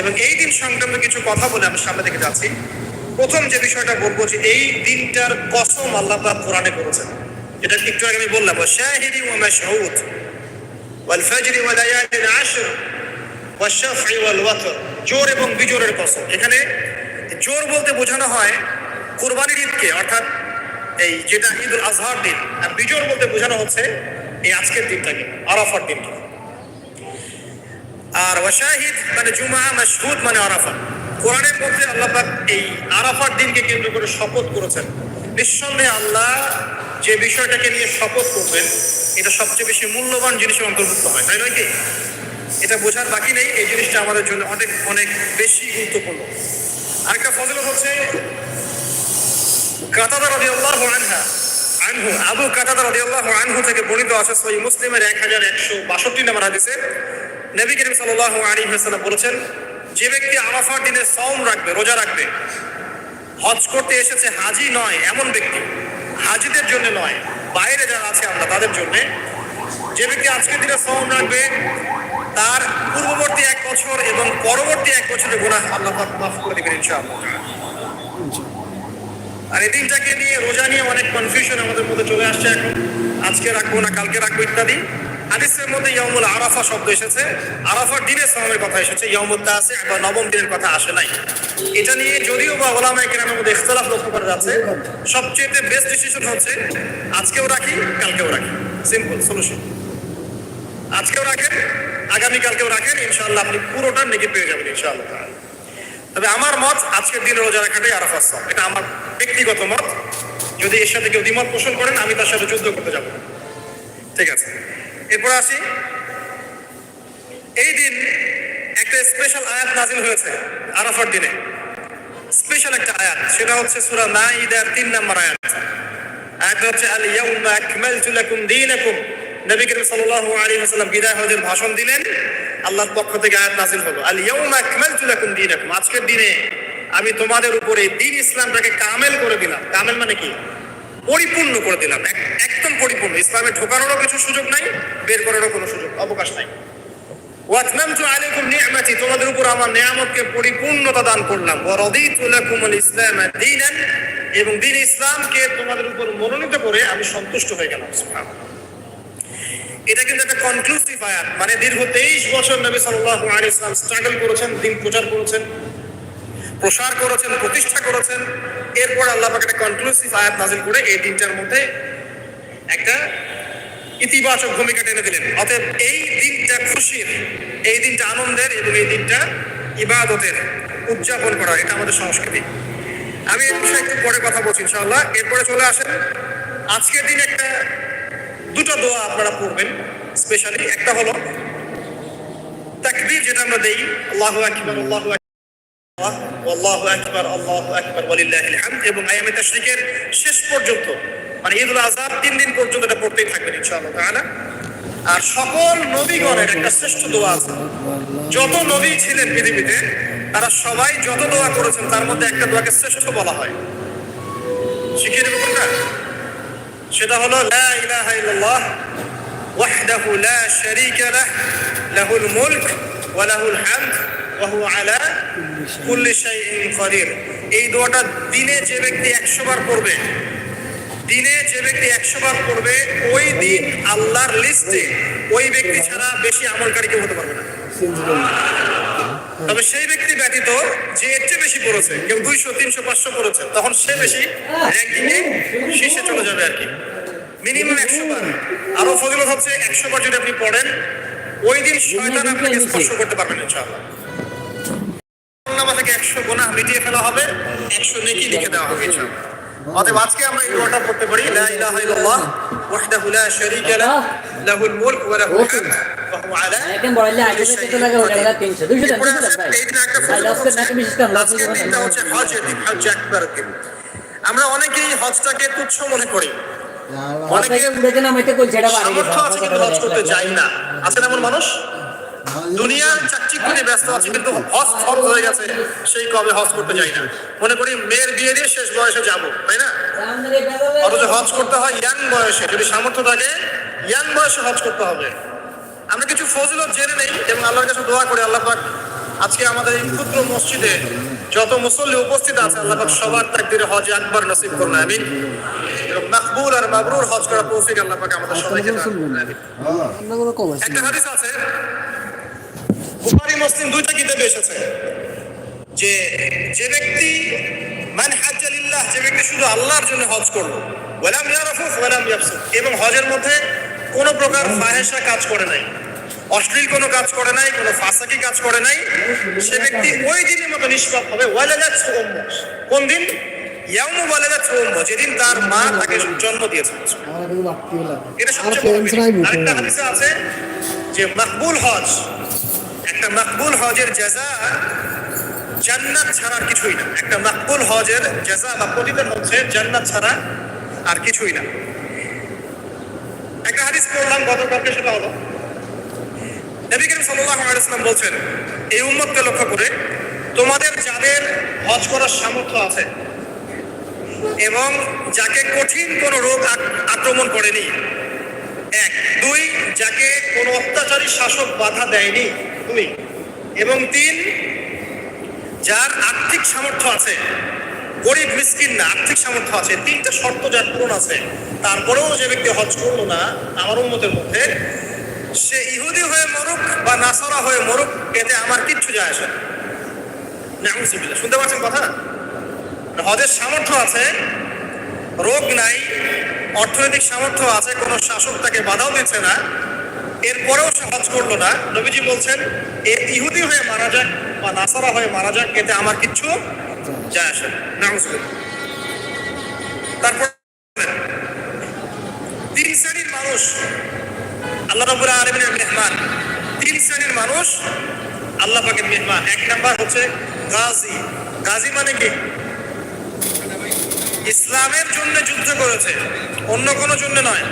এবং এই দিন সংক্রান্ত কিছু কথা বলে আমি সামনে থেকে যাচ্ছি। প্রথম যে বিষয়টা বলব যে এই দিনটার কসম আল্লাহ কোরআনে করেছেন এটা একটু আগে আমি বললাম শাহিদি ওয়া মাশহুদ, ওয়াল ফাজরি ওয়া লায়ালিন আশর ওয়া শাফঈ ওয়াল ওয়াতর। জোর এবং বিজোরের কসম। এখানে জোর বলতে বোঝানো হয় কুরবানির ঈদকে, অর্থাৎ এই যেটা ঈদুল আজহার দিন। আর বিজোর বলতে বোঝানো হচ্ছে এই আজকের দিনটাকে, আরাফার দিনকে আর ওয়াশাহিদ মানে জুমা, মাশহুদ মানে আরাফা। কোরআনের মধ্যে আল্লাহ এই আরাফার দিনকে কেন্দ্র করে শপথ করেছেন। নিঃসন্দেহে আল্লাহ যে বিষয়টাকে নিয়ে শপথ করবেন, এটা সবচেয়ে বেশি মূল্যবান জিনিসের অন্তর্ভুক্ত হয়, তাই নয় কি? এটা বোঝার বাকি নেই, এই জিনিসটা আমাদের জন্য অনেক অনেক বেশি গুরুত্বপূর্ণ। আরেকটা ফজিলত হচ্ছে, কাতাদা রাদিয়াল্লাহু আনহা আনহু আবু কাতাদা রাদিয়াল্লাহু আনহু থেকে বর্ণিত আছে সহিহ মুসলিমের 1162 নম্বর হাদিসে। নবী করিম সাল্লাল্লাহু আলাইহি ওয়াসাল্লাম বলেছেন, যে ব্যক্তি আরাফার দিনে সাওম রাখবে, রোজা রাখবে, হজ করতে এসেছে হাজি নয় এমন ব্যক্তি, হাজিদের জন্য নয়, বাইরে যারা আছে আমরা তাদের জন্য, যে ব্যক্তি আজকের দিনে সাওম রাখবে, তার পূর্ববর্তী এক বছর এবং পরবর্তী এক বছরের গুনাহ আল্লাহ পাক মাফ করে দিবেন ইনশাআল্লাহ। আর এই দিনটাকে নিয়ে রোজা নিয়ে অনেক কনফিউশন আমাদের মধ্যে চলে আসছে এখন। আজকে রাখব না, কালকে রাখব ইত্যাদি। হাদিসের মধ্যে ইয়ামুল আরাফা শব্দ এসেছে। আরাফার দিনের সময়ের কথা এসেছে ইয়ামুল তাসে বা নবম দিনের কথা আসে নাই। এটা নিয়ে যদিও বা ওলামা কেরামের মধ্যে ইখতলাফ লক্ষ্য করা যাচ্ছে সবচেয়ে বেস্ট ডিসিশন হচ্ছে, আজকেও রাখি, কালকেও রাখি। সিম্পল সলিউশন আজকেও রাখেন আগামী কালকেও রাখেন, ইনশাআল্লাহ আপনি পুরোটা নেগে পেয়ে যাবেন, ইনশাআল্লাহ। তবে আমার মত আজকের দিনে রোজা রাখাটাই আরাফার সব। এটা আমার ব্যক্তিগত মত। যদি এর সাথে কেউ দ্বিমত পোষণ করেন, আমি তার সাথে যুদ্ধ করতে যাব। ঠিক আছে? এরপর আসি। এই দিন একটা স্পেশাল আয়াত নাজিল হয়েছে আরাফার দিনে। স্পেশাল একটা আয়াত। সেটা হচ্ছে সূরা মাইদার তিন নম্বর আয়াত। আয়াতটা হচ্ছে আল ইয়াউমা আকমালতু লাকুম দীনাকুম। নবী করিম সাল্লাল্লাহু আলাইহি ওয়াসাল্লাম বিদায় হজের ভাষণ দিলেন। আল্লাহর পক্ষ থেকে আয়াত নাযিল হলো। আল ইয়াউমা আকমালতু লাকুম দীনাকুম। আজকের দিনে আমি তোমাদের উপরে দিন ইসলামটাকে কামেল করে দিলাম। কামেল মানে কি? পরিপূর্ণ করে দিলাম। একদম পরিপূর্ণ। ইসলামে ঢোকানোরও কিছু সুযোগ নাই, বের করারও কোনো সুযোগ, অবকাশ নাই। ওয়াতমামতু আলাইকুম নি'মাতি তোমাদের উপর আমার নিয়ামতকে পরিপূর্ণতা দান করলাম। ওয়া রাদিতু লাকুমুল ইসলাম দীনান। এবং দিন ইসলামকে তোমাদের উপর মনোনীত করে আমি সন্তুষ্ট হয়ে গেলাম, সুবহানাল্লাহ। এটা কিন্তু একটা কনক্লুসিভ আয়াত। মানে দীর্ঘ তেইশ বছর নবী সাল্লাল্লাহু আলাইহি ইসলাম স্ট্রাগল করেছেন, দিন প্রচার করেছেন, প্রসার করেছেন, প্রতিষ্ঠা করেছেন। এরপর আল্লাহ একটা কনক্লুসিভ আয়াত নাজিল করে এই দিনটার মধ্যে একটা ইতিবাচক ভূমিকা টেনে দিলেন। অতএব এই দিনটা খুশির, এই দিনটা আনন্দের এবং এই দিনটা ইবাদতের উদযাপন করা, এটা আমাদের সংস্কৃতি। আমি এই বিষয়ে একটু পরে কথা বলছি ইনশাআল্লাহ। এরপরে চলে আসেন। আজকের দিন একটা দুটো দোয়া আপনারা পড়বেন স্পেশালি একটা হলো তাকবীর যেটা আমরা দেই, আল্লাহু আকবার আল্লাহু আকবার আল্লাহু আকবার আল্লাহু আকবার ওয়ালিল্লাহিল হামদ এবং আয়ামে তাশরিকের শেষ পর্যন্ত মানে ঈদুল আজহার তিন দিন পর্যন্ত এটা পড়তেই থাকবেন ইনশাআল্লাহ তাআলা। আর সকল নবীগণের একটা শ্রেষ্ঠ দোয়া আছে। যত নবী ছিলেন পৃথিবীতে, তারা সবাই যত দোয়া করেছেন, তার মধ্যে একটা দোয়াকে শ্রেষ্ঠ বলা হয়। শিখিয়ে দেবো কোনটা? সেটা হলো, লা ইলাহা ইল্লাল্লাহ, ওয়াহদাহু লা শারীকা লাহ, লাহুল মুলক ওয়া লাহুল হামদ, ওয়া হুয়া আলা কুল্লি শাইইন কাদির। এই দোয়াটা দিনে যে ব্যক্তি 100 বার পড়বে, দিনে যে ব্যক্তি 100 বার পড়বে, ওই দিন আল্লাহর লিস্টে ওই ব্যক্তি ছাড়া বেশি আমলকারী কেউ হতে পারবে না। তবে সেই ব্যক্তি ব্যতীত যে এর চেয়ে বেশি পড়েছে, কেউ দুইশো, তিনশো, পাঁচশো পড়েছে, তখন সে বেশি র্যাঙ্কিং এ শীর্ষে চলে যাবে আর কি। মিনিমাম একশো বার। আরও ফজিলত হচ্ছে একশো বার যদি আপনি পড়েন, ওই দিন শয়তান আপনাকে স্পর্শ করতে পারবেন ইনশাআল্লাহ। নামা থেকে একশো গোনা মিটিয়ে ফেলা হবে, একশো নেকি লিখে দেওয়া হবে, ইনশাআল্লাহ। অতএব আজকে আমরা এই দোয়াটা পড়তে পারি লা ইলাহা ইল্লাল্লাহ ওয়াহদাহু লা শারীকা লাহ লাহুল মুলক ওয়া লাহুল হামদ ওয়া আলা এখন বড়লে আগে থেকে তো লাগে ওটা লাগে 300 200 এরপরে টাকা আছে, ভাই। এই দিনে একটা ভাই ফজিলত। লস্কের নাকি বিশেষ করে হচ্ছে, আজকের দিনটা হচ্ছে হজের দিন, হজ আকবার দিন। আমরা অনেকেই হজটাকে তুচ্ছ মনে করি। অনেকে উড়ে না মাইতে কই ছেড়া বাড়ি সামর্থ্য আছে কিন্তু হজ করতে চাই না। আছেন এমন মানুষ? দুনিয়ার চাকচিক্য নিয়ে ব্যস্ত আছে কিন্তু হজ ফরজ হয়ে গেছে সেই কবে হজ করতে যাই না। মনে করি মেয়ের বিয়ে দিয়ে শেষ বয়সে যাব তাই না? অথচ হজ করতে হয় ইয়াং বয়সে যদি সামর্থ্য থাকে ইয়াং বয়সে হজ করতে হবে। আমরা কিছু ফজিলত জেনে নেই এবং আল্লাহর কাছে দোয়া করি আল্লাহ পাক আজকে আমাদের এই ক্ষুদ্র মসজিদে যত মুসল্লি উপস্থিত আছে আল্লাহ পাক সবার তাকদিরে হজ একবার নসিব করুন আমিন। মাকবুল আর মাবরুর হজ করা তৌফিক আল্লাহ পাক আমাদের সবাইকে দান করুন আমিন। আছে একটা হাদিস আছে বুখারী মুসলিম দুইটা কিতাবে এসেছে যে যে ব্যক্তি মান হাজ্জালিল্লাহ যে ব্যক্তি শুধু আল্লাহর জন্য হজ করল ওয়ালাম ইয়ারাফুফ ওয়ালাম ইয়াফসুক এবং হজের মধ্যে কোনো প্রকার ফাহেসা কাজ করে নাই অশ্লীল কোনো কাজ করে নাই কোনো ফাসাকি কাজ করে নাই সে ব্যক্তি ওই দিনের মতো নিষ্পাপ হবে ওয়ালাদাত সুম্ম কোন দিন? ইয়াউমু ওয়ালাদাত সুম্ম যেদিন তার মা তাকে জন্ম দিয়েছে এটা সবচেয়ে। আরেকটা হাদিসে আছে যে মাকবুল হজ একটা মাকবুল হজের জাযা জান্নাত ছাড়া কিছুই না। একটা মাকবুল হজের জাযা বা প্রতিদান হচ্ছে জান্নাত ছাড়া আর কিছুই না। একটা হাদিস পড়লাম, গতকালকে সেটা হলো। নবী করিম সাল্লাল্লাহু আলাইহি ওয়াসাল্লাম বলছেন, এই উম্মতকে লক্ষ্য করে তোমাদের যাদের হজ করার সামর্থ্য আছে এবং যাকে কঠিন কোনো রোগ আক্রমণ করেনি, এক, দুই, যাকে কোনো অত্যাচারী শাসক বাধা দেয়নি দুই এবং তিন, যার আর্থিক সামর্থ্য আছে, গরিব, মিসকিন না, আর্থিক সামর্থ্য আছে, তিনটা শর্ত যার পূরণ আছে। তারপরেও যে ব্যক্তি হজ করল না, আমার উন্মতের মধ্যে, সে ইহুদি হয়ে মরুক বা নাসারা হয়ে মরুক, এতে আমার কিচ্ছু যায় আসে না। শুনতে পাচ্ছেন কথা? হজের সামর্থ্য আছে, রোগ নাই, অর্থনৈতিক সামর্থ্য আছে, কোনো শাসক তাকে বাধাও দিচ্ছে না এরপরেও সে হজ করল না। নবীজি বলছেন, এ ইহুদি হয়ে মারা যাক বা নাসারা হয়ে মারা যাক, এতে আমার কিচ্ছু যায় আসে না। তারপর তিন শ্রেণির মানুষ, আল্লাহ রাব্বুল আলামিনের মেহমান। তিন শ্রেণির মানুষ, আল্লাহ পাকের মেহমান। এক নাম্বার হচ্ছে গাজী। গাজী মানে কি? ইসলামের জন্য যুদ্ধ করেছে, অন্য কোনো জন্য নয়।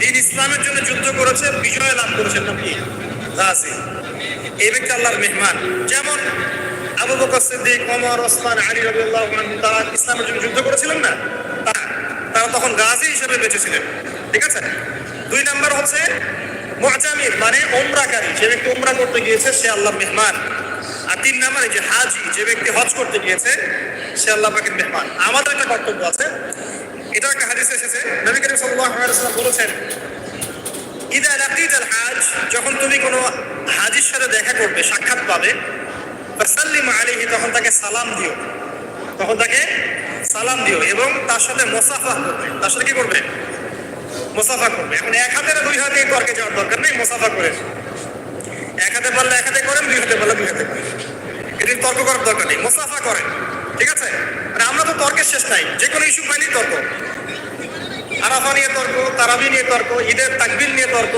দিন ইসলামের জন্য যুদ্ধ করেছে, বিজয় লাভ করেছেন নাম কি গাজী এই ব্যক্তি আল্লাহর মেহমান। যেমন আবু বকর সিদ্দিক, ওমর, ওসমান, আলী রাদিয়াল্লাহু তারা ইসলামের জন্য যুদ্ধ করেছিলেন না? তারা তখন গাজী হিসেবে বেঁচেছিলেন ঠিক আছে? দুই নাম্বার হচ্ছে মুআতামির মানে ওমরাকারী যে ব্যক্তি ওমরা করতে গিয়েছে, সে আল্লাহর মেহমান। আর তিন নাম্বারে যে হাজি, যে ব্যক্তি হজ করতে গিয়েছে, সে আল্লাহ পাকের মেহমান। আমাদের একটা কর্তব্য আছে এটা একটা হাদিস এসেছে। নবী করিম সাল্লাল্লাহু বলেছেন, ইদা লাকিতাল হাজ, যখন তুমি কোনো হাজির সাথে দেখা করবে, সাক্ষাৎ পাবে, ফাসাল্লিম আলাইহি, তখন তাকে সালাম দিও। তখন তাকে সালাম দিও এবং তার সাথে মোসাফা করবে। তার সাথে কি করবে? মোসাফা করবে। এখন এক হাতে দুই হাতে তর্কে যাওয়ার দরকার নেই মোসাফা করে এক হাতে পারলে এক হাতে করেন, দুই হাতে পারলে দুই হাতে করেন। এদিন তর্ক করার দরকার নেই মোসাফা করেন। ঠিক আছে? আর আমরা তো তর্কের শেষ নাই, যে কোনো ইস্যু পাইনি তর্ক। আরাফা নিয়ে তর্ক, তারাবি নিয়ে তর্ক, ঈদের তাকবিল নিয়ে তর্ক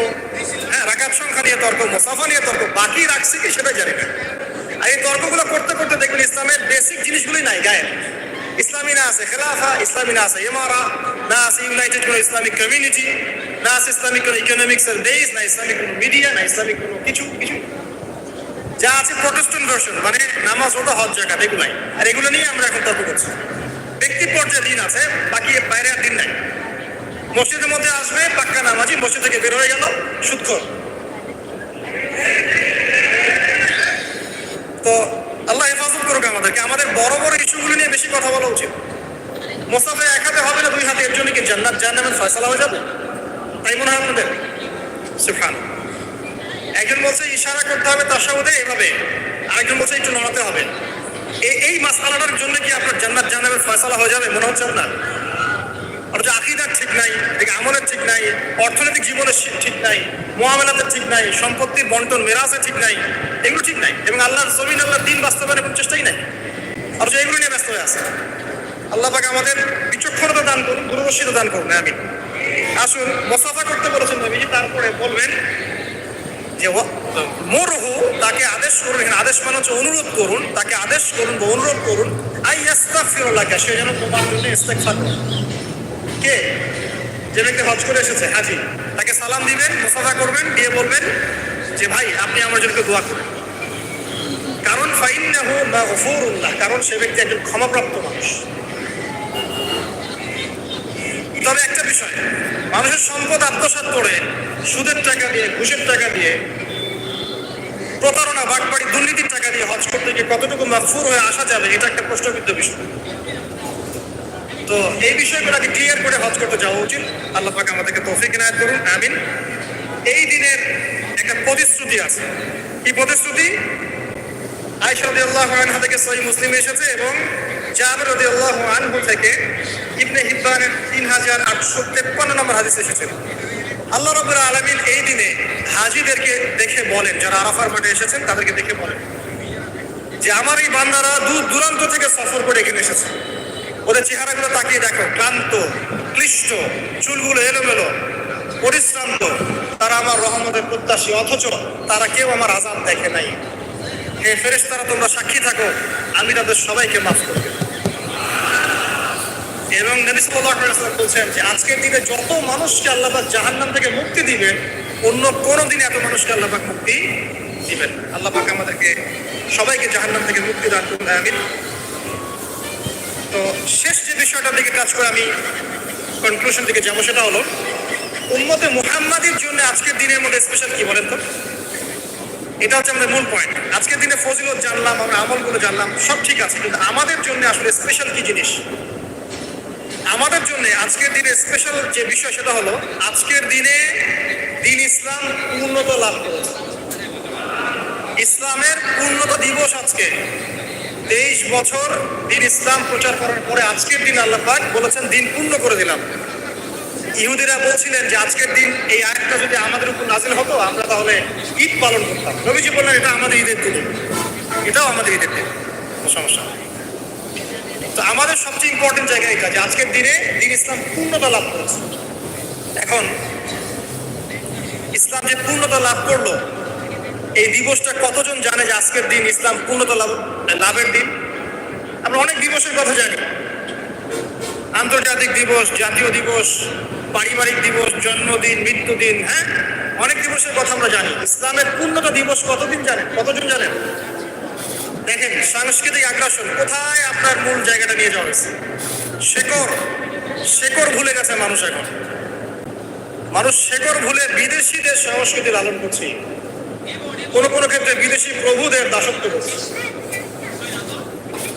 হ্যাঁ রাকাত সংখ্যা নিয়ে তর্ক, মোসাফা নিয়ে তর্ক, বাকি রাখছি কি সেটা জানি না। আর এই তর্কগুলো করতে করতে দেখবেন ইসলামের বেসিক জিনিসগুলোই নাই গায়ে ইসলামী না আছে খেলাফা, ইসলামী না আছে ইমারা, না আছে ইউনাইটেড কোনো ইসলামিক কমিউনিটি না আছে ইসলামিক কোনো ইকোনমিক্সের বেস না ইসলামিক কোনো মিডিয়া না ইসলামিক কোনো কিছু কিছু। যা আছে প্রোটেস্ট্যান্ট ভার্সন মানে নামাজ ওটা হজ জায়গা এগুলাই। আর এগুলো নিয়ে আমরা এখন তর্ক করছি। ব্যক্তি পর্যায়ে দিন আছে, বাকি বাইরে আর দিন নাই। মসজিদের মধ্যে আসবে, পাক্কা নামাজি, মসজিদ থেকে বের হয়ে গেল সুৎখর তো আল্লাহ হেফাজত করুক আমাদেরকে। আমাদের বড় বড় ইস্যুগুলো নিয়ে বেশি কথা বলা উচিত। মোসাফে এক হাতে হবে না, দুই হাতে, এর জন্য কি জান্নাত, জাহান্নামের ফয়সালা হয়ে যাবে? তাই মনে হয় আপনাদের? সুফান একজন বলছে, ইশারা করতে হবে তার সাথে এভাবে। আরেকজন বলছে, একটু নড়াতে হবে। এই মাসালাটার জন্য কি আপনার জান্নাত জাহান্নামের ফয়সালা হয়ে যাবে, মনে হচ্ছে আপনার? অথচ আকিদার ঠিক নাই, এদিকে আমলের ঠিক নাই, অর্থনৈতিক জীবনের ঠিক নাই, মোয়ামেলাতের ঠিক নাই, সম্পত্তির বন্টন মেরাজের ঠিক নাই, এগুলো ঠিক নাই। এবং আল্লাহর জমিন, আল্লাহর দিন বাস্তবায়নের কোনো চেষ্টাই নাই। অথচ এগুলো নিয়ে ব্যস্ত হয়ে আছে। আল্লাহ পাকে আমাদের বিচক্ষণতা দান করুন দূরদর্শিতা দান করুন আমি আসুন, মোসাফা করতে বলেছেন নবীজি, তারপরে বলবেন যে মোরহু তাকে আদেশ করুন, এখানে আদেশ মানে হচ্ছে অনুরোধ করুন, তাকে আদেশ করুন বা অনুরোধ করুন, আই আস্তাগফিরুল্লাহ সে যেন তোমার জন্য ইস্তেগফার করে। কে? যে ব্যক্তি হজ করে এসেছে, হাজি, তাকে সালাম দিবেন, মোসাফা করবেন দিয়ে বলবেন যে, ভাই, আপনি আমার জন্য দোয়া করুন। কারণ ফাইন্নাহু মাগফুরুল্লাহ কারণ সে ব্যক্তি একজন ক্ষমাপ্রাপ্ত মানুষ। তবে একটা বিষয়, মানুষের সম্পদ আত্মসাৎ করে সুদের টাকা দিয়ে, ঘুষের টাকা দিয়ে, প্রতারণা বাটবাড়ি দুর্নীতির টাকা দিয়ে হজ করতে গিয়ে কতটুকু মাফুর হয়ে আসা যাবে, এটা একটা প্রশ্নবিদ্ধ বিষয়। তো এই বিষয়গুলোকে ক্লিয়ার করে হজ করতে যাওয়া উচিত। আল্লাহ পাক আমাদেরকে তৌফিক ইনায়াত করুন, আমিন। এই দিনের একটা প্রতিশ্রুতি আছে। কি প্রতিশ্রুতি? আয়েশা রাদিয়াল্লাহু আনহা থেকে সহিহ মুসলিমে এসেছে এবং জাবের রাদিয়াল্লাহু আনহু থেকে ইবনে হিব্বানের 3853 নম্বর হাদিস এসেছে। আল্লাহ রাব্বুল আলামিন এই দিনে হাজীদেরকে দেখে বলেন, যারা আরাফার মাঠে এসেছেন তাদেরকে দেখে বলেন যে আমার এই বান্দারা দূর দূরান্ত থেকে সফর করে এখানে এসেছে। ওদের চেহারাগুলো তাকিয়ে দেখো, ক্লান্ত, ক্লিষ্ট, চুলগুলো এলোমেলো, পরিশ্রান্ত। তারা আমার রহমতের প্রত্যাশী, অথচ তারা কেউ আমার আজাব দেখে নাই। হে ফেরেশ তারা তোমরা সাক্ষী থাকো, আমি তাদের সবাইকে মাফ করব এবং বলছেন যে, আজকের দিনে যত মানুষকে আল্লাহ পাক জাহান্নাম থেকে মুক্তি দিবেন, অন্য কোনো দিনে এত মানুষকে আল্লাহবাক মুক্তি দিবেন না। আল্লাহ পাক আমাদেরকে সবাইকে জাহান্নাম থেকে মুক্তি দান করুন, আমিন। তো শেষ যে বিষয়টার দিকে কাজ করে আমি কনক্লুশন দিকে যাব, সেটা হলো, উম্মতে মুহাম্মাদির জন্য আজকের দিনের মধ্যে স্পেশাল কি বলেন তো? এটা হচ্ছে আমাদের মূল পয়েন্ট আজকের দিনে ফজিলত জানলাম, আমরা আমলগুলো জানলাম, সব ঠিক আছে, কিন্তু আমাদের জন্য আসলে স্পেশাল কি জিনিস? আমাদের জন্য আজকের দিনে স্পেশাল যে বিষয় সেটা হলো, আজকের দিনে দিন ইসলাম পূর্ণতা লাভ ইসলামের পূর্ণতা দিবস আজকে। তেইশ বছর দিন ইসলাম প্রচার করার পরে আজকের দিন আল্লাহ পাক বলেছেন, দিন পূর্ণ করে দিলাম। ইহুদিরা বলছিলেন যে আজকের দিন এই আয়াতটা যদি আমাদের উপর নাজিল হতো, আমরা তাহলে ঈদ পালন করতাম। নবীজি বললেন, এটা আমাদের ঈদের দিন। এটাও আমাদের ঈদের দিন। সমস্যা তো আমাদের সবচেয়ে ইম্পর্টেন্ট জায়গা এটা যে আজকের দিনে দিন ইসলাম পূর্ণতা লাভ করেছে। এখন ইসলাম যে পূর্ণতা লাভ করল, এই দিবসটা কতজন জানে যে আজকের দিন ইসলাম পূর্ণতা লাভ, লাভের দিন? আমরা অনেক দিবসের কথা জানি। আন্তর্জাতিক দিবস, জাতীয় দিবস পারিবারিক দিবস, জন্মদিন, মৃত্যুদিন হ্যাঁ? অনেক দিবসের কথা আমরা জানি। ইসলামের পূর্ণতা দিবস কতদিন জানেন? কতজন জানেন? দেখেন, সাংস্কৃতিক আগ্রাসন। কোথায় আপনার মূল জায়গাটা নিয়ে যাওয়া হয়েছে? শেকড় শেকড় ভুলে গেছে মানুষ এখন। মানুষ শেকড় ভুলে বিদেশিদের সংস্কৃতি লালন করছে। কোন কোন ক্ষেত্রে বিদেশি প্রভুদের দাসত্ব করছে।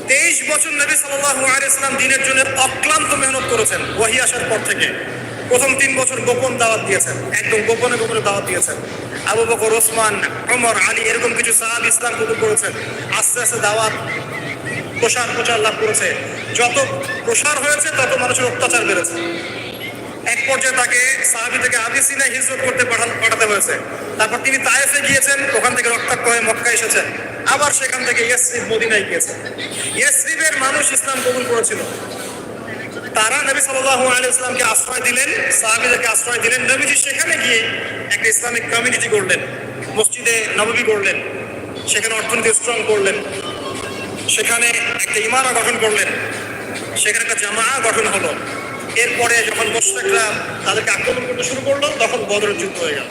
তেইশ বছর নবী সাল্লাল্লাহু আলাইহি ইসলাম দিনের জন্য অক্লান্ত মেহনত করেছেন। ওয়াহি আসার পর থেকে। প্রথম তিন বছর গোপন দাওয়াত দিয়েছেন। একদম গোপনে গোপনে দাওয়াত দিয়েছেন। আবু বকর, ওসমান, ওমর, আলী এরকম কিছু সাহাব ইসলাম কবুল করেছেন। আস্তে আস্তে দাওয়াত প্রসার প্রচার লাভ করেছে। যত প্রসার হয়েছে, তত মানুষের অত্যাচার বেড়েছে। এক পর্যায়ে তাকে সাহাবি থেকে আবিসিনা হিজরত করতে পাঠাতে হয়েছে। তারপর তিনি তায়েফে গিয়েছেন, ওখান থেকে রক্তাক্ত হয়ে মক্কা এসেছেন। আবার সেখান থেকে ইয়াসরিফ মদিনায় গিয়েছেন। ইয়াসরিফের মানুষ ইসলাম কবুল করেছিল। তারা নবী সাল্লাল্লাহু আলাইহি ইসলামকে আশ্রয় দিলেন, সাহাবীদেরকে আশ্রয় দিলেন, নবীজি সেখানে গিয়ে একটা ইসলামিক কমিউনিটি করলেন মসজিদে নববী করলেন সেখানে অর্থনীতি স্ট্রং করলেন, সেখানে একটা ইমারা গঠন করলেন, সেখানে একটা জামা গঠন হলো। এরপরে যখন মোশরেকরা তাদেরকে আক্রমণ করতে শুরু করল, তখন বদরের যুদ্ধ হয়ে গেল।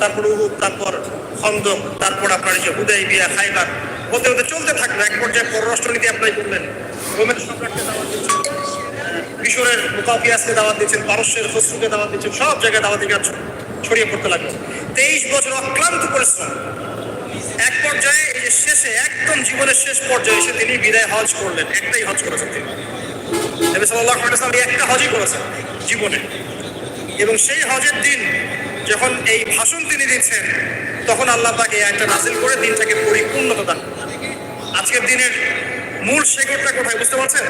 তারপর উহুদ, তারপর খন্দক, তারপর আপনার যে হুদাই বিয়া খাইবার, হতে হতে চলতে থাকল। এক পর্যায়ে পররাষ্ট্রনীতি অ্যাপ্লাই করলেন। রোমের সম্রাটকে দাওয়াত দিচ্ছেন মিশরের মুকাফিয়াসকে দাওয়াত দিচ্ছেন, পারস্যের খসরুকে দাওয়াত দিচ্ছেন, সব জায়গায় দাওয়াতি কাজ ছড়িয়ে পড়তে লাগল। তেইশ বছর অক্লান্ত পরিশ্রম। এক পর্যায়ে এই যে শেষে, একদম জীবনের শেষ পর্যায়ে এসে তিনি বিদায় হজ করলেন। একটাই হজ করেছেন তিনি। একটা হজই করেছেন জীবনে। এবং সেই হজের দিন যখন এই ভাষণ তিনি দিচ্ছেন, তখন আল্লাহ পাক এই আয়টা নাজিল করে দিনটাকে পরিপূর্ণতা দান আজকের দিনের মূল শেকড়টা কোথায়, বুঝতে পারছেন?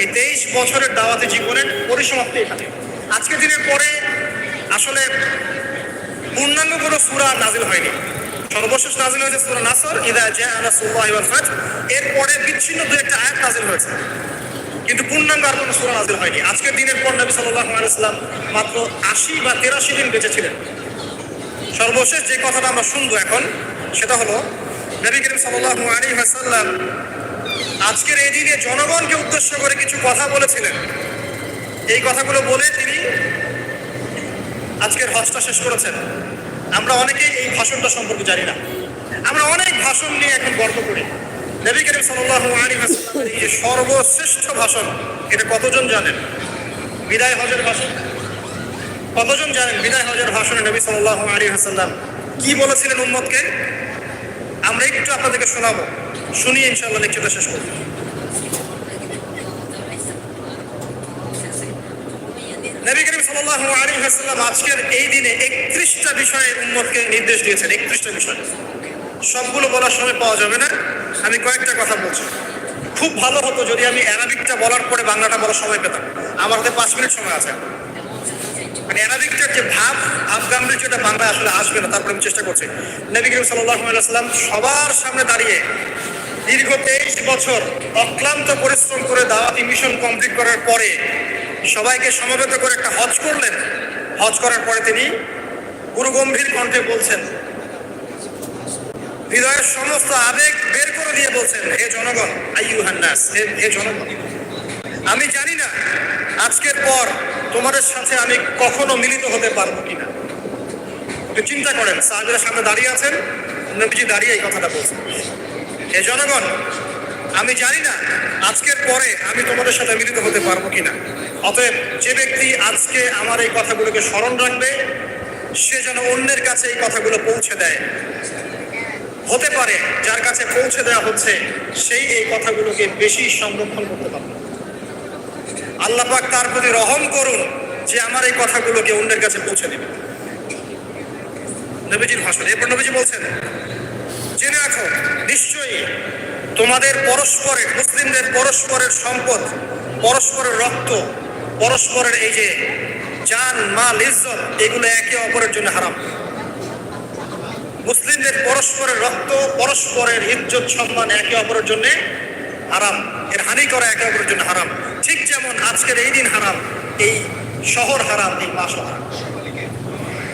এই তেইশ বছরের দাওয়াতি জীবনের পরিসমাপ্তি এখানে। আজকের দিনের পরে আসলে পূর্ণাঙ্গ কোনো সুরা নাজিল হয়নি। সর্বশেষ নাজিল হয়েছে সুরা নাসর, ইদা জাআ নাসরুল্লাহি ওয়াল ফাতহ। এরপরে বিচ্ছিন্ন দু একটা আয়াত নাজিল হয়েছে। কিন্তু পূর্ণাঙ্গ আর কোনো সূরা নাজিল হয়নি। আজকের দিনের পর নবী সাল্লাল্লাহু আলাইহি সাল্লাম মাত্র আশি বা তেরাশি দিন বেঁচে ছিলেন। সর্বশেষ যে কথাটা আমরা শুনব এখন, সেটা হলো, নবী করিম সাল্লাল্লাহু আলাইহি ওয়াসাল্লাম আজকের এই দিনে জনগণকে উদ্দেশ্য করে কিছু কথা বলেছিলেন। এই কথাগুলো বলে তিনি আজকের হজটা শেষ করেছেন। আমরা অনেকেই এই ভাষণটা সম্পর্কে জানি না। আমরা অনেক ভাষণ নিয়ে এখন গর্ব করি। নবী করিম এই যে সর্বশ্রেষ্ঠ ভাষণ, এটা কতজন জানেন? বিদায় হজের ভাষণ? কতজন জানেন বিদায় হজের ভাষণে নবী সাল্লাল্লাহু আলাইহি ওয়াসাল্লাম কি বলেছিলেন উম্মতকে? আমরা একটু আপনাদেরকে শোনাবো। শুনিয়ে ইনশাল্লাহ লেকচারটা শেষ করব। নবী করিম সাল্লাল্লাহু আলাইহি ওয়াসাল্লাম আজকের এই দিনে একত্রিশটা বিষয়ে উম্মতকে নির্দেশ দিয়েছেন, একত্রিশটা বিষয়। সবগুলো বলার সময় পাওয়া যাবে না। আমি কয়েকটা কথা বলছি। খুব ভালো হতো যদি আমি অ্যারাবিকটা বলার পরে বাংলাটা বলার সময় পেতাম। আমার হাতে পাঁচ মিনিট সময় আছে। মানে অ্যারাবিকটার যে ভাব ভাব গাম্ভীর্যটা বাংলায় আসলে আসবে না, তারপরে আমি চেষ্টা করছি। নবী করিম সাল্লাল্লাহু আলাইহি ওয়াসাল্লাম সবার সামনে দাঁড়িয়ে দীর্ঘ তেইশ বছর অক্লান্ত পরিশ্রম করে দাওয়াতি মিশন কমপ্লিট করার পরে সবাইকে সমবেত করে একটা হজ করলেন। হজ করার পরে তিনি গুরু গম্ভীর কণ্ঠে বলছেন, হৃদয়ের সমস্ত আবেগ বের করে দিয়ে বলছেন, হে জনগণ আইয়ুহান্নাস হে হে জনগণ, আমি জানি না আজকের পর তোমাদের সাথে আমি কখনো মিলিত হতে পারব কিনা। চিন্তা করেন সাহায্যের সামনে দাঁড়িয়ে আছেন, নবীজি দাঁড়িয়ে এই কথাটা বলছেন। হে জনগণ, আমি জানি না আজকের পরে আমি তোমাদের সাথে মিলিত হতে পারব কিনা। অতএব যে ব্যক্তি আজকে আমার এই কথাগুলোকে স্মরণ রাখবে, সে যেন অন্যের কাছে এই কথাগুলো পৌঁছে দেয়। হতে পারে যার কাছে পৌঁছে দেওয়া হচ্ছে, সেই এই কথাগুলোকে বেশি সংরক্ষণ করতে পারবে আল্লাহ পাক তার প্রতি রহম করুন যে আমার এই কথাগুলোকে অন্যের কাছে পৌঁছে দেবে। নবীজির ভাষণ, এরপর নবীজি বলছেন, জেনে রাখো নিশ্চয়ই তোমাদের পরস্পরের, মুসলিমদের পরস্পরের সম্পদ, পরস্পরের রক্ত, পরস্পরের এই যে জান, মাল, ইজ্জত, এগুলো একে অপরের জন্য হারাম। মুসলিমদের পরস্পরের রক্ত, পরস্পরের ইজ্জত, সম্মান একে অপরের জন্য হারাম। এর হানি করা একে অপরের জন্য হারাম। ঠিক যেমন আজকের এই দিন হারাম, এই শহর হারাম, এই মাসও হারাম।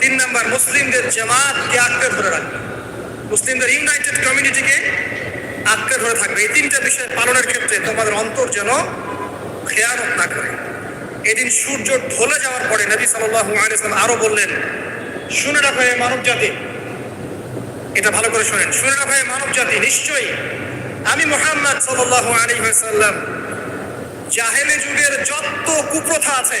তিন নাম্বার মুসলিমদের জামাতকে আঁকড়ে ধরে রাখবে। মুসলিমদের ইউনাইটেড কমিউনিটিকে আঁকড়ে ধরে থাকবে। এই তিনটা বিষয় পালনের ক্ষেত্রে তোমাদের অন্তর যেন খেয়ানত না করে। এদিন সূর্য ঢলে যাওয়ার পরে নবী ওয়াসাল্লাম আরও বললেন, শুনে রাখো হে মানব জাতি এটা ভালো করে শোনেন। শুনে রাখো হে মানব জাতি নিশ্চয়ই আমি মোহাম্মদ সাল্লাল্লাহু আলাইহি ওয়াসাল্লাম জাহেলি যুগের যত কুপ্রথা আছে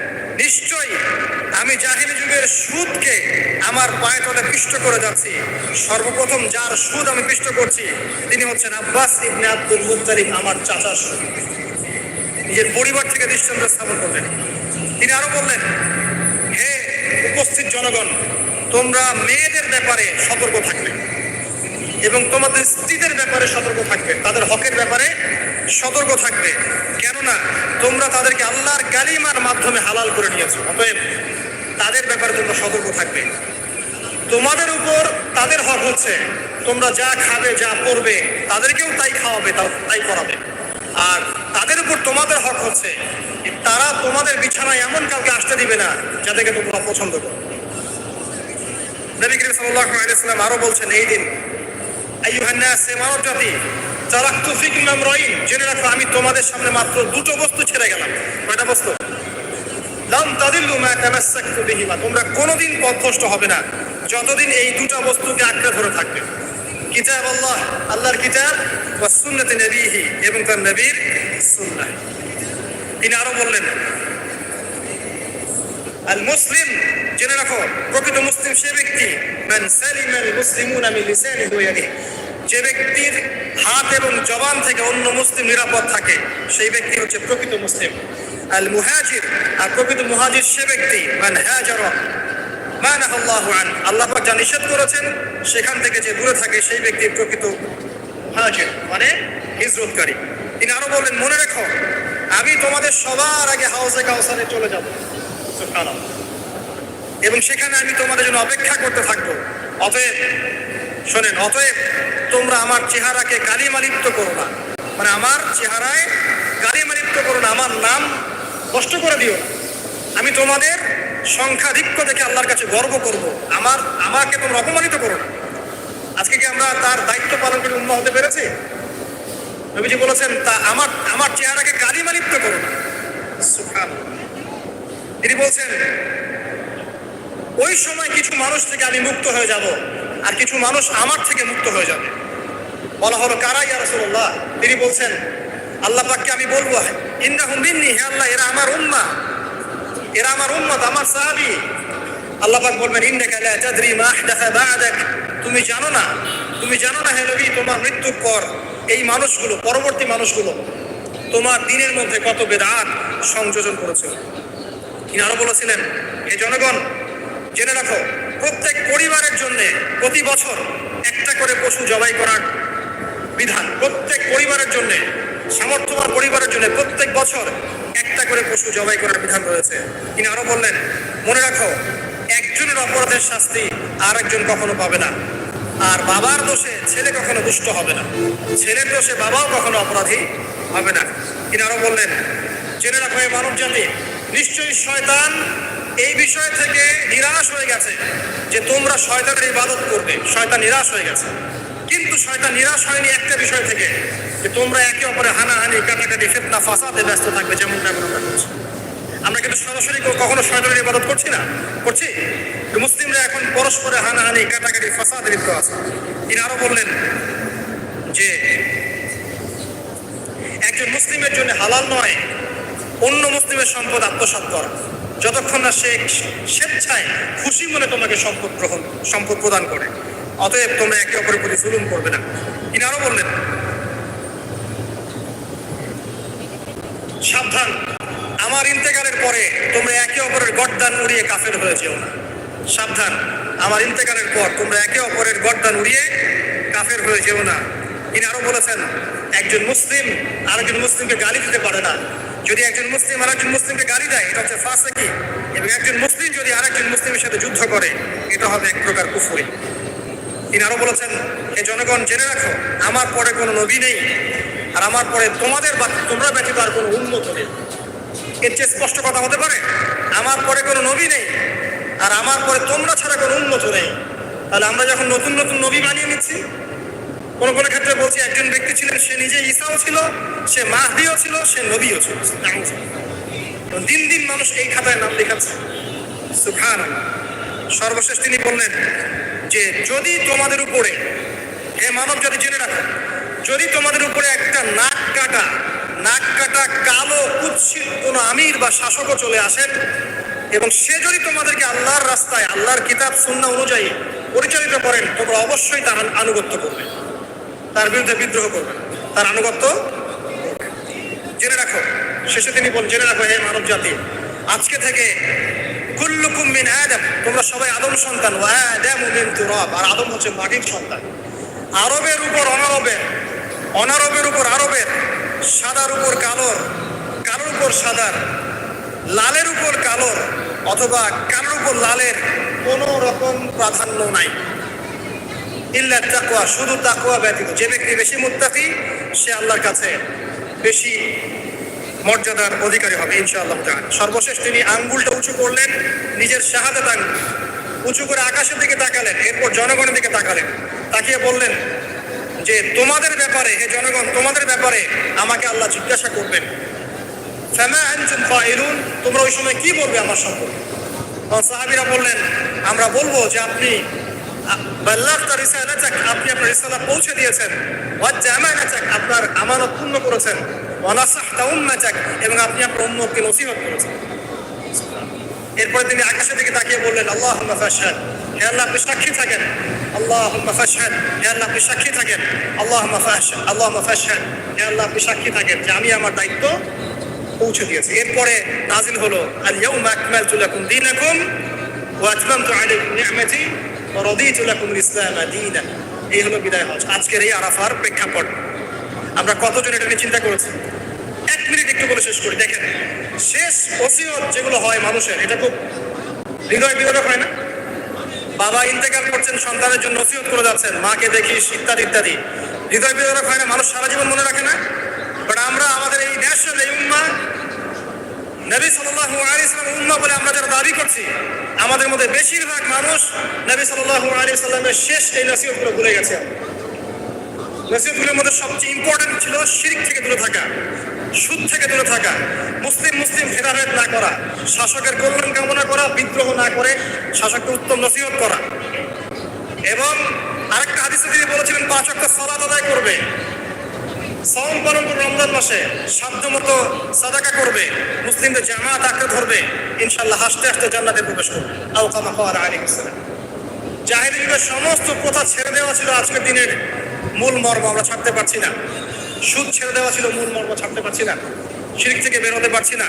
নিশ্চয়ই আমি জাহিলি যুগের সুদকে আমার পায়ে তলে পিষ্ট করে যাচ্ছি। সর্বপ্রথম যার সুদ আমি পিষ্ট করছি, তিনি হচ্ছেন আব্বাস ইবনে আব্দুল মুত্তালিব, আমার চাচার সুদ। নিজের পরিবার থেকে দৃষ্টান্ত স্থাপন করলেন। তিনি আরও বললেন, হে উপস্থিত জনগণ, তোমরা মেয়েদের ব্যাপারে সতর্ক থাকবে। এবং তোমাদের স্ত্রীদের ব্যাপারে সতর্ক থাকবে, তাদের হকের ব্যাপারে সতর্ক থাকবে। কেননা, তোমরা তাদেরকে আল্লাহর কালিমার মাধ্যমে হালাল করে নিয়েছো, অতএব তাদের ব্যাপারে তোমরা সতর্ক থাকবে। তোমাদের উপর তাদের হক হচ্ছে, তোমরা যা খাবে, যা করবে তাদেরকেও তাই খাওয়াবে তাই করাবে আর তাদের উপর তোমাদের হক হচ্ছে তারা তোমাদের বিছানায় এমন কাউকে আসতে দিবে না, যাদেরকে তোমরা পছন্দ করো। নবী করিম সাল্লাল্লাহু আলাইহি ওয়াসাল্লাম আরও বলছেন, এই দিন মানব জাতি জেনে রাখো, আমি তোমাদের সামনে মাত্র দুটো বস্তু ছেড়ে গেলাম। তোমরা কোনোদিন পথভ্রষ্ট হবে না, যতদিন এই দুটো বস্তুকে আঁকড়ে ধরে থাকবে। কিতাব আল্লাহ, আল্লাহর কিতাব এবং তার নবীর তিনি আরও বললেন আল মুসলিম জেনে রাখো, প্রকৃত মুসলিম সে ব্যক্তি, মান সালিম আল মুসলিমুনা মিন লিসানিহি ওয়া ইয়াদিহি যে ব্যক্তির হাত এবং জবান থেকে অন্য মুসলিম নিরাপদ থাকে, সেই ব্যক্তি হচ্ছে প্রকৃত মুসলিম আল মুহাজির আর প্রকৃত মুহাজির সে ব্যক্তি, মান হাজারা, মা নাহাল্লাহু আন, আল্লাহ পাক যা নিষেধ করেছেন, সেখান থেকে যে দূরে থাকে, সেই ব্যক্তি প্রকৃত মুহাজির মানে হিজরতকারী তিনি আরও বললেন, মনে রেখো, আমি তোমাদের সবার আগে হাউসে কাউসারে চলে যাব। এবং সেখানে আমি তোমাদের জন্য অপেক্ষা করতে থাকব। অতএব, শোনেন, অতএব তোমরা আমার চেহারাকে কালিমালিপ্ত করো না। মানে আমার চেহারায় কালিমালিপ্ত করো না, আমার নাম কষ্ট করে দিও আমি তোমাদের সংখ্যাধিক্য দেখে আল্লাহর কাছে গর্ব করব। আমার, আমাকে তোমরা অপমানিত করো না। আজকে কি আমরা তার দায়িত্ব পালন করে উন্মা হতে পেরেছি? নবীজি বলেছেন, তা আমার আমার চেহারাকে কালিমালিপ্ত করো না। সুবহানাল্লাহ। তিনি বলছেন, ওই সময় কিছু মানুষ থেকে আমি মুক্ত হয়ে যাব আর কিছু মানুষ আমার থেকে মুক্ত হয়ে যাবে। বলা হলো, কারা ইয়া তিনি বলছেন, আল্লাহ পাককে আমি বলব, ইন্নাহুম মিন্নি, হে আল্লাহ, এরা আমার উম্মাহ এরা আমার উম্মত, আমার সাহাবী। আল্লাহ পাক বলবেন, ইন্নাকা লা তাদরি মা আহদাথা বা'দাক। তুমি জানো না, তুমি জানো না হে নবী, তোমার মৃত্যুর পর এই মানুষগুলো, পরবর্তী মানুষগুলো তোমার দিনের মধ্যে কত বেদাত সংযোজন করেছে তিনি আরও বলেছিলেন, হে জনগণ, জেনে রাখো, প্রত্যেক পরিবারের জন্য প্রতি বছর একটা করে পশু জবাই করার বিধান। প্রত্যেক পরিবারের জন্য, সামর্থ্যবান পরিবারের জন্য প্রত্যেক বছর একটা করে পশু জবাই করার বিধান রয়েছে। তিনি আরও বললেন, মনে রাখো, একজনের অপরাধের শাস্তি আর একজন কখনো পাবে না। আর বাবার দোষে ছেলে কখনো দুষ্ট হবে না। ছেলের দোষে বাবাও কখনো অপরাধী হবে না। তিনি আরও বললেন, জেনে রাখো এই মানব জাতি নিশ্চয়ই শয়তান এই বিষয় থেকে নিরাশ হয়ে গেছে যে তোমরা শয়তানের ইবাদত করবে। শয়তান নিরাশ হয়ে গেছে। কিন্তু শয়তান নিরাশ হয়নি একটা বিষয় থেকে, যে তোমরা একে অপরে হানাহানি, কাটাকাটি, ফেতনা, ফাসাদে ব্যস্ত থাকবে যেমনটা এখন আমরা করছি। আমরা কিন্তু সরাসরি কখনো শয়তানের ইবাদত করছি না, করছি? মুসলিমরা এখন পরস্পরে হানাহানি, কাটাকাটি, ফাসাদে লিপ্ত আছে। তিনি আরও বললেন যে, একজন মুসলিমের জন্য হালাল নয় অন্য মুসলিমের সম্পদ আত্মসাৎ করা যতক্ষণ না সে স্বেচ্ছায় খুশি মনে তোমাকে সম্পদ গ্রহণ, সম্পদ প্রদান করে। অতএব তোমরা একে অপরের প্রতি জুলুম করবে না। তিনি আরও বললেন, সাবধান, আমার ইন্তেকালের পরে তোমরা একে অপরের গড্ডান উড়িয়ে কাফের হয়ে যেও না। সাবধান, আমার ইন্তেকালের পর তোমরা একে অপরের গড্ডান উড়িয়ে কাফের হয়ে যেও না। তিনি আরও বলেছেন একজন মুসলিম আরেকজন মুসলিমকে গালি দিতে পারে না। যদি একজন মুসলিম আরেকজন মুসলিমকে গালি দেয়, এটা হচ্ছে ফাসেকি। এবং একজন মুসলিম যদি আরেকজন মুসলিমের সাথে যুদ্ধ করে, এটা হবে এক প্রকার কুফুরি। তিনি আরও বলেছেন এই জনগণ, জেনে রাখো, আমার পরে কোনো নবী নেই, আর আমার পরে তোমাদের তোমরা ব্যতীত আর কোনো উন্নত নেই। এর চেয়ে স্পষ্ট কথা হতে পারে, আমার পরে কোনো নবী নেই, আর আমার পরে তোমরা ছাড়া কোনো উন্নত নেই। তাহলে আমরা যখন নতুন নতুন নবী বানিয়ে নিচ্ছি কোনো কোনো ক্ষেত্রে বলছি, একজন ব্যক্তি ছিলেন, সে নিজে ইসাও ছিল, সে মাহদিও ছিল, সে নবীও ছিল। দিন দিন মানুষ এই খাতায় নাম লেখাচ্ছে। সুখান সর্বশেষ তিনি বললেন যে, যদি তোমাদের উপরে, হে মানব, যদি জেনে রাখো, যদি তোমাদের উপরে একটা নাক কাটা নাক কাটা কালো, কুৎসিত কোন আমির বা শাসকও চলে আসেন, এবং সে যদি তোমাদেরকে আল্লাহর রাস্তায়, আল্লাহর কিতাব সুন্না অনুযায়ী পরিচালিত করেন, তোমরা অবশ্যই তার আনুগত্য করবে। তার বিরুদ্ধে বিদ্রোহ করবে তার আনুগত্য জেনে রাখো। শেষে তিনি বল জেনে রাখো হে মানব জাতি। আজকে থেকে কুল্লুকুম মিন আদম, তোমরা সবাই আদম সন্তান। ওয়া আদামু মিন তুরাব আর আদম হচ্ছে মাটির সন্তান। আরবের উপর অনারবের অনারবের উপর আরবের, সাদার উপর কালোর কালোর উপর সাদার, লালের উপর কালোর, অথবা কালোর উপর লালের কোনো রকম প্রাধান্য নাই। ইল্লা তাকওয়া, শুধু তাকওয়া ব্যতীত। যে ব্যক্তি বেশি মুত্তাকি, সে আল্লাহর কাছে বেশি মর্যাদার অধিকারী হবে, ইনশাআল্লাহ তাআলা। সর্বশেষ তিনি আঙ্গুলটা উঁচু করলেন, নিজের শাহাদাত আঙ্গুল উঁচু করে আকাশের দিকে তাকালেন, এরপর জনগণের দিকে তাকালেন। তাকিয়ে বললেন যে, তোমাদের ব্যাপারে, হে জনগণ, তোমাদের ব্যাপারে আমাকে আল্লাহ জিজ্ঞাসা করবেন। তোমরা ওই সময় কি বলবে আমার সম্পর্কে? সাহাবীরা বললেন, আমরা বলব যে আপনি বাল্লাগতা রিসালাতাক আপনি আপনার রিসালা পৌঁছে দিয়েছেন। ওয়াজ্জা আমানাতাক আপনার আমানত পূর্ণ করেছেন। ওয়া নাসাহতা উম্মাতাক এবং আপনি আপনার উম্মতকে নসিহত করেছেন। এরপরে তিনি আকাশের দিকে তাকিয়ে বললেন, আল্লাহুম্মা ফাশহাদ, হে আল্লাহ, আপনি সাক্ষী থাকেন। আল্লাহুম্মা ফাশহাদ, হে আল্লাহ, আপনি সাক্ষী থাকেন। আল্লাহুম্মা ফাশহাদ আল্লাহুম্মা ফাশহাদ, হে আল্লাহ, আপনি সাক্ষী থাকেন যে আমি আমার দায়িত্ব পৌঁছে দিয়েছি। এরপরে নাজিল হলো আল ইয়াউমা আকমালতু লাকুম দীনাকুম ওয়া আতমামতু আলাইকুম নি'মাতি ওয়া রাদিতু লাকুম ইসলাম দীনা এই হলো বিদায় হজ। আজকের এই আরাফার প্রেক্ষাপট। আমরা কতজন এটা নিয়ে চিন্তা করেছি? এক মিনিট একটু বলে শেষ করি। দেখেন, শেষ ওসিয়ত যেগুলো হয় মানুষের, এটা খুব হৃদয় বিদরক হয় না? বাবা ইন্তেকাল করছেন, সন্তানের জন্য ওসিয়ত করে যাচ্ছেন, মাকে দেখিস ইত্যাদি ইত্যাদি। হৃদয় বিদরক হয় না? মানুষ সারা জীবন মনে রাখে না বাট আমরা আমাদের এই ন্যাশনাল এই উম্মা নবী সাল্লাল্লাহু আলাইহি সাল্লামের উম্মা বলে আমরা যারা দাবি করছি, আমাদের মধ্যে বেশিরভাগ মানুষ নবী সাল্লাল্লাহু আলাইহি সাল্লামের শেষ এই নসিহতগুলো ভুলে গেছে। নসিহতগুলোর মধ্যে সবচেয়ে ইম্পর্টেন্ট ছিল শিরক থেকে দূরে থাকা, সুদ থেকে দূরে থাকা, মুসলিম মুসলিম ভেদাভেদ না করা, শাসকের কল্যাণ কামনা করা, বিদ্রোহ না করে শাসককে উত্তম নসিহত করা। এবং আরেকটা হাদিসে তিনি বলেছিলেন, পাঁচ অক্ট সালাত আদায় করবে। সওম পালন করবে রমজান মাসে। সাধ্য মতো সাদাকা করবে, মুসলিমদের জামাত আঁকড়ে ধরবে। ইনশাল্লাহ হাসতে হাসতে জান্নাতে প্রবেশ করবে। আও কামা খাওয়ার আলী ইসলাম জাহেরি সমস্ত কথা ছেড়ে দেওয়া ছিল আজকের দিনের মূল মর্ম, আমরা ছাড়তে পারছি না। সুদ ছেড়ে দেওয়া ছিল মূল মর্ম, ছাড়তে পারছি না। শিরিক থেকে বেরোতে পারছি না।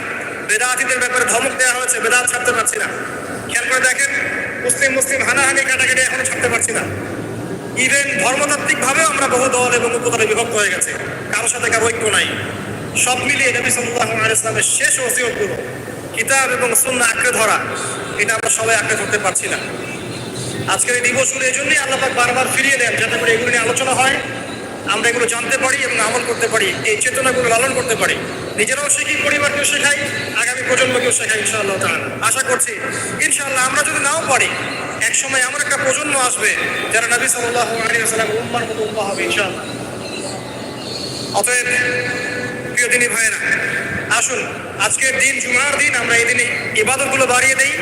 বেদাতিদের ব্যাপারে ধমক দেওয়া হয়েছে, বেদাত ছাড়তে পারছি না। খেয়াল করে দেখেন, মুসলিম মুসলিম হানাহানি কাটাকাটি এখনও ছাড়তে পারছি না। ইভেন ধর্মতাত্ত্বিক ভাবেও আমরা বহু দল এবং উপদলে বিভক্ত হয়ে গেছে। কারোর সাথে কারও ঐক্য নাই। সব মিলিয়ে নবী সাল্লাল্লাহু আলাইহি ইসলামের শেষ ওসিয়তগুলো কিতাব এবং সুন্নাহ আঁকড়ে ধরা, এটা আমরা সবাই আঁকড়ে ধরতে পারছি না। আজকের এই দিবসগুলো এই জন্যই আল্লাপাক বারবার ফিরিয়ে দেন, যাতে করে এগুলো নিয়ে আলোচনা হয়, আমরা এগুলো জানতে পারি এবং আমল করতে পারি, এই চেতনাগুলো লালন করতে পারি। নিজেরাও শিখি, পরিবারকেও শেখাই, আগামী প্রজন্মকেও শেখাই ইনশাআল্লাহ তাআলা। আশা করছি, ইনশাআল্লাহ আমরা যদি নাও পারি এক সময় এমন একটা প্রজন্ম আসবে যারা নবী আলাইহি ওয়াসাল্লাম উম্মার মতো উম্মা হবে অতএব, প্রিয় দিনী ভাইয়েরা, আসুন, আজকের দিন, জুমার দিন আমরা এই দিনে ইবাদতগুলো বাড়িয়ে দেই,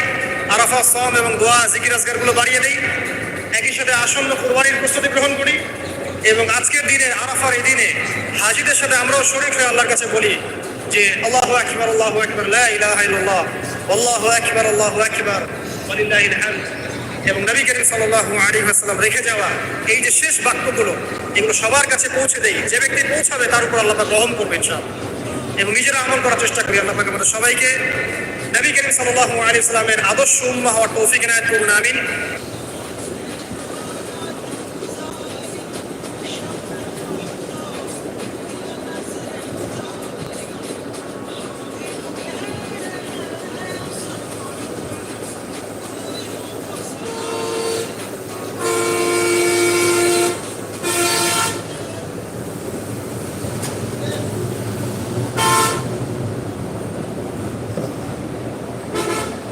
আরাফা সম এবং দোয়া, জিকির আজগারগুলো বাড়িয়ে দেই। একই সাথে আসন্ন কোরবানির প্রস্তুতি গ্রহণ করি এবং আজকের দিনে, আরাফার এই দিনে হাজিদের সাথে আমরাও শরীফ হয়ে আল্লাহর কাছে বলি যে, আল্লাহ আকবার, আল্লাহু আকবার ইল্লাল্লাহ, আল্লাহু আকবার আল্লাহু আকবার হামদ। এবং নবী করিম সাল্লাহু আলী আসসালাম রেখে যাওয়া এই যে শেষ বাক্যগুলো, এগুলো সবার কাছে পৌঁছে দেয় যে ব্যক্তি পৌঁছাবে, তার উপর আল্লাহ গ্রহণ করবে ইনশাল এবং নিজেরা আমল করার চেষ্টা করি, আল্লাহ আমাদের সবাইকে নবী করিম সাল্লাহু আলী ওয়াসাল্লামের আদর্শ উম্মা হওয়ার তৌফিক নায়ক করুন, আমিন।